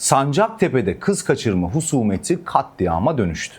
Sancaktepe'de kız kaçırma husumeti katliama dönüştü.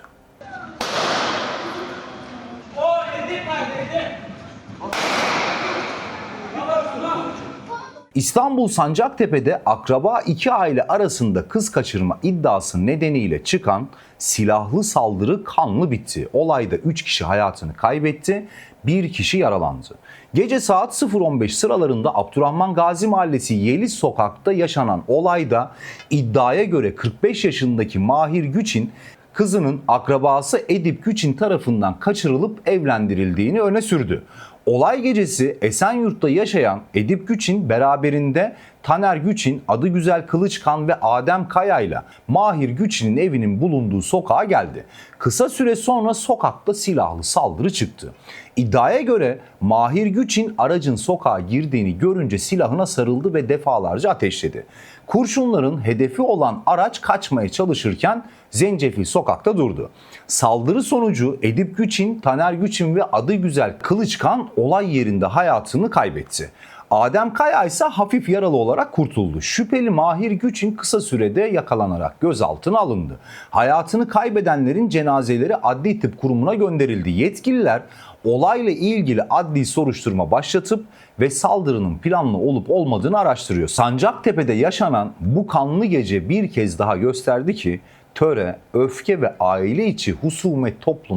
İstanbul Sancaktepe'de akraba iki aile arasında kız kaçırma iddiası nedeniyle çıkan silahlı saldırı kanlı bitti. Olayda 3 kişi hayatını kaybetti, bir kişi yaralandı. Gece saat 0.15 sıralarında Abdurrahman Gazi Mahallesi Yeliz Sokak'ta yaşanan olayda iddiaya göre 45 yaşındaki Mahir Güç'in kızının akrabası Edip Güç'in tarafından kaçırılıp evlendirildiğini öne sürdü. Olay gecesi Esenyurt'ta yaşayan Edip Güç'in beraberinde Taner Güç'in adı güzel Kılıçkan ve Adem Kaya'yla Mahir Güç'in evinin bulunduğu sokağa geldi. Kısa süre sonra sokakta silahlı saldırı çıktı. İddiaya göre Mahir Güç'in aracın sokağa girdiğini görünce silahına sarıldı ve defalarca ateşledi. Kurşunların hedefi olan araç kaçmaya çalışırken Zencefil sokakta durdu. Saldırı sonucu Edip Güçin, Taner Güçin ve adı güzel Kılıçkan olay yerinde hayatını kaybetti. Adem Kaya ise hafif yaralı olarak kurtuldu. Şüpheli Mahir Güçin kısa sürede yakalanarak gözaltına alındı. Hayatını kaybedenlerin cenazeleri adli tıp kurumuna gönderildi. Yetkililer olayla ilgili adli soruşturma başlatıp ve saldırının planlı olup olmadığını araştırıyor. Sancaktepe'de yaşanan bu kanlı gece bir kez daha gösterdi ki töre, öfke ve aile içi husumet toplumda